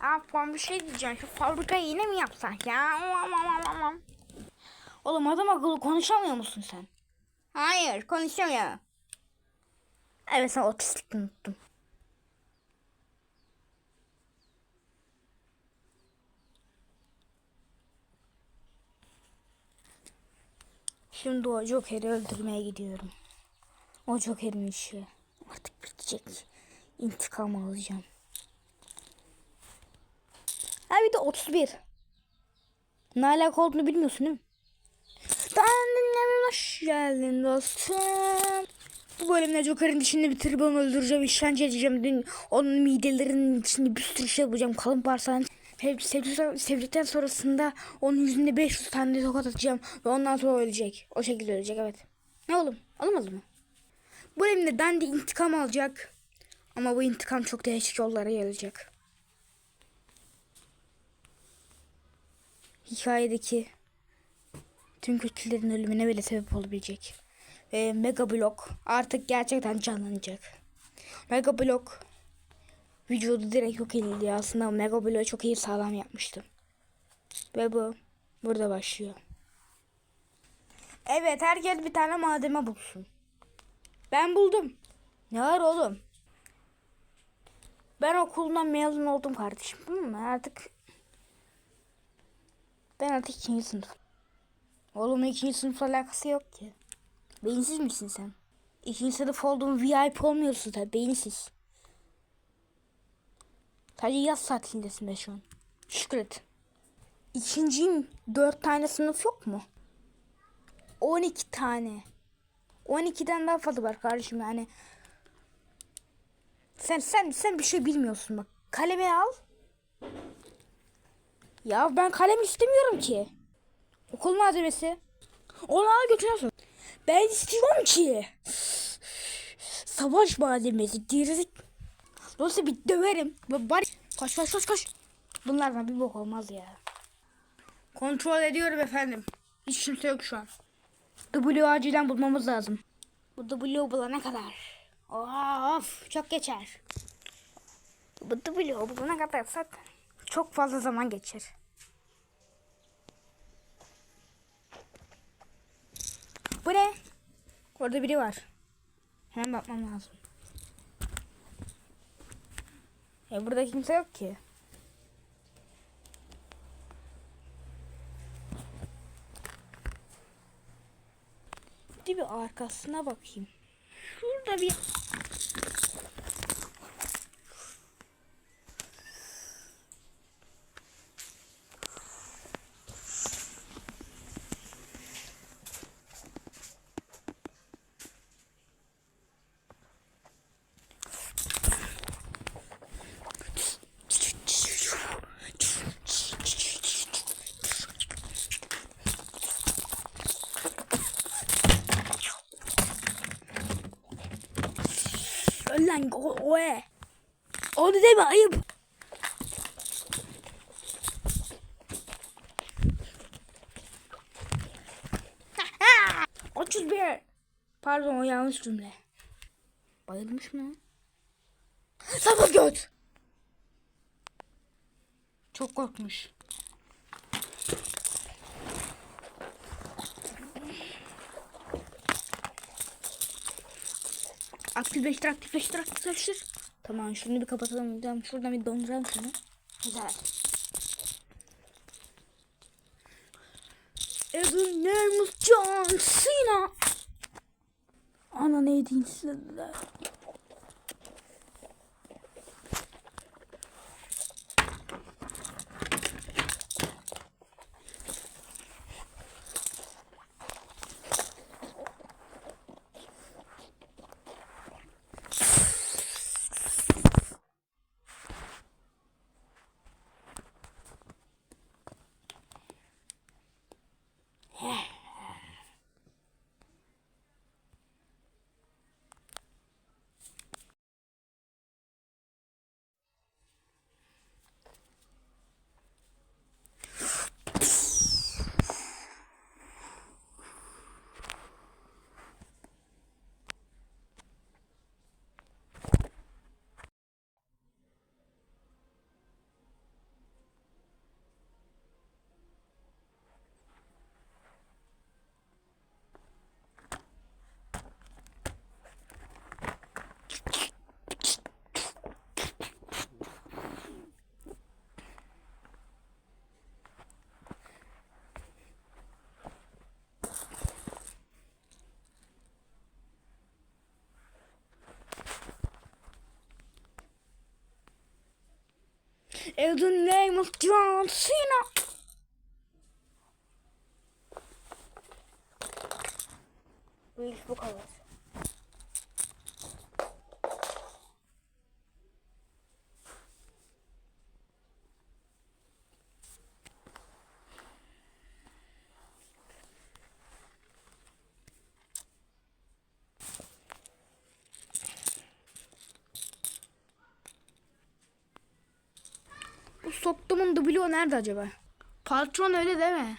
Afwan bir şey diyeceğim. Şu fabrikayı yine mi yapsak ya? Oğlum adam akıllı konuşamıyor musun sen? Hayır konuşamıyor. Evet sen otistik unuttum. Şimdi o Joker'i öldürmeye gidiyorum. O Joker'in işi artık bitecek. İntikam alacağım. Ha bir de 31. Ne alaka olduğunu bilmiyorsun değil mi? Ben hoş geldin dostum. Bu bölümde Joker'in dişini bitirip onu öldüreceğim, işkence edeceğim. Dün onun midelerinin içinde bir sürü şey yapacağım. Kalın bağırsağın sevdikten, sonrasında onun yüzünde 500 tane tokat atacağım. Ve ondan sonra ölecek. O şekilde ölecek evet. Ne oğlum? Alamadı mı? Bu bölümde Dandy intikam alacak. Ama bu intikam çok değişik yollara gelecek. Hikayedeki tüm kötülerin ölümüne bile sebep olabilecek. Ve Mega Block artık gerçekten canlanacak. Mega Block vücudu direkt yok edildi aslında Mega Block'u çok iyi sağlam yapmıştım. Ve bu burada başlıyor. Evet herkes bir tane malzeme bulsun. Ben buldum. Ne var oğlum? Ben okuldan mezun oldum kardeşim. Artık ben artık ikinci sınıf. Oğlum ikinci sınıfla alakası yok ki. Beyinsiz misin sen? İkinci sınıf olduğun VIP olmuyorsun tabi beyinsiz. Sadece yaz tatilindesin be şu an. Şükret. İkinciyim. Dört tane sınıf yok mu? 12 tane. 12'den daha fazla var kardeşim yani. Sen sen sen bir şey bilmiyorsun bak. Kalemi al. Ya ben kalem istemiyorum ki. Okul malzemesi. Onu al götürüyorsun. Ben istiyorum ki. Savaş malzemesi. Dirizik. Dolayısıyla bir döverim. Bari... Koş koş koş koş. Bunlardan bir bok olmaz ya. Kontrol ediyorum efendim. Hiç kimse yok şu an. W acilen bulmamız lazım. Bu W bulana kadar. Of çok geçer. Bu W bulana kadar zaten çok fazla zaman geçer. Bu ne? Orada biri var. Hemen bakmam lazım. E burada kimse yok ki. Bir arkasına bakayım. Şurada bir Öl lan o, o e. Onu deme ayıp. Otuz bir. Pardon o yanlış cümle. Bayılmış mı? Sabah göt. Çok korkmuş. Aktifleştir, aktifleştir, aktifleştir. Tamam şunu bir kapatalım. Tamam, şuradan bir donduralım şunu. Güzel. Evan Nermus John Cena. Ana neydi istediler? In the name of John Cena. Soktumun dublio nerede acaba? Patron öyle deme.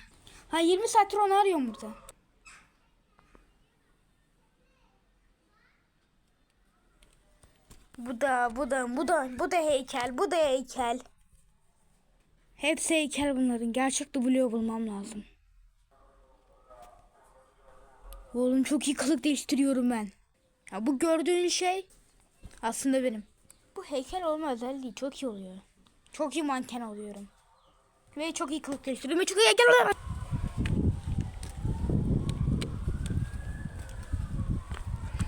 Ha 20 saattir onu arıyorum burada. Bu da bu da bu da bu da heykel bu da heykel. Hepsi heykel bunların. Gerçek dublio bulmam lazım. Oğlum çok iyi kılık değiştiriyorum ben. Ya bu gördüğün şey aslında benim. Bu heykel olma özelliği çok iyi oluyor. Çok iyi manken oluyorum. Ve çok iyi kılık değiştiriyorum ve çok iyi oluyorum.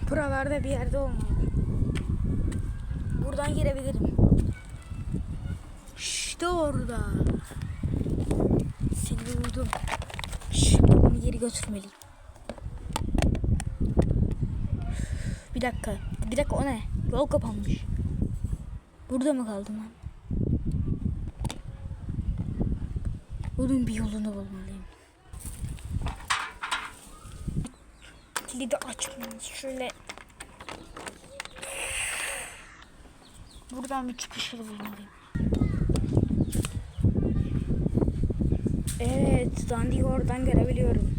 Buralarda bir yerde olmalı. Buradan girebilirim. İşte orada. Seni buldum. Şimdi geri götürmeliyim. Bir dakika. Bir dakika o ne? Yol kapanmış. Burada mı kaldım ben? Bunun bir yolunu bulmalıyım. Kilidi açmıyoruz. Şöyle Buradan bir çıkış yolu bulmalıyım. Evet, Dandi'yi oradan görebiliyorum.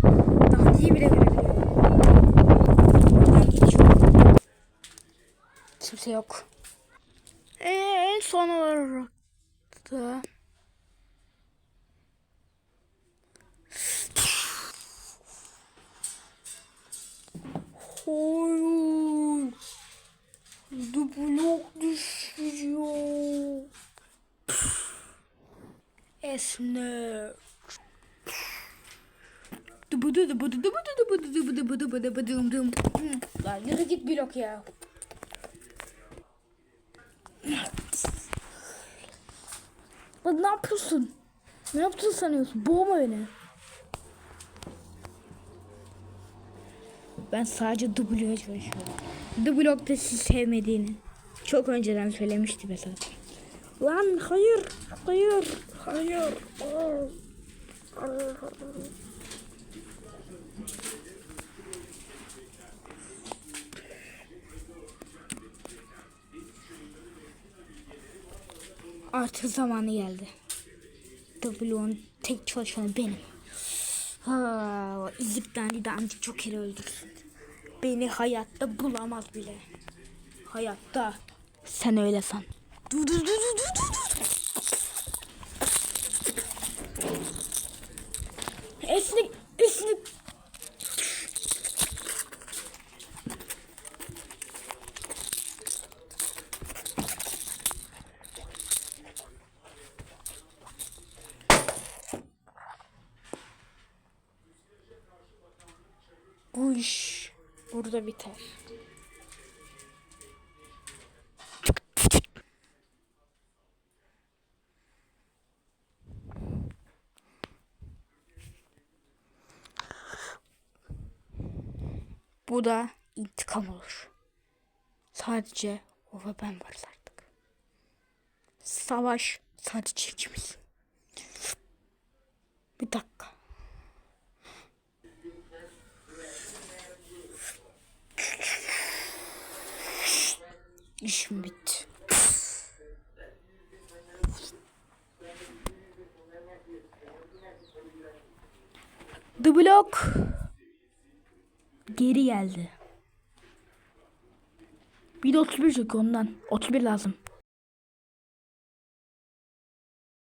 Dandi'yi bile görebiliyorum. Buradan yolu. Kimse yok. Ee, son olarak da... Hayır. The blok düşüyor. Esnek. Lan yürü git blok ya. Lan ne yapıyorsun? Ne yaptın sanıyorsun? Boğma beni. Ben sadece W'ye çalışıyorum. The Block'ta sizi sevmediğini çok önceden söylemişti mesela. Lan hayır, hayır, hayır. Artık zamanı geldi. W'un tek çalışanı benim. Ha, izlikten dandik çok kere öldürsün. Beni hayatta bulamaz bile. Hayatta. Sen öyle san. Du, du, du, du, du, du, du. Esnik, esnik. Bu iş burada biter. Bu da intikam olur. Sadece o ve ben varız artık. Savaş sadece ikimiz. Bir dakika. İşim bitti. The Block geri geldi. Bir de 31 çünkü ondan. 31 lazım.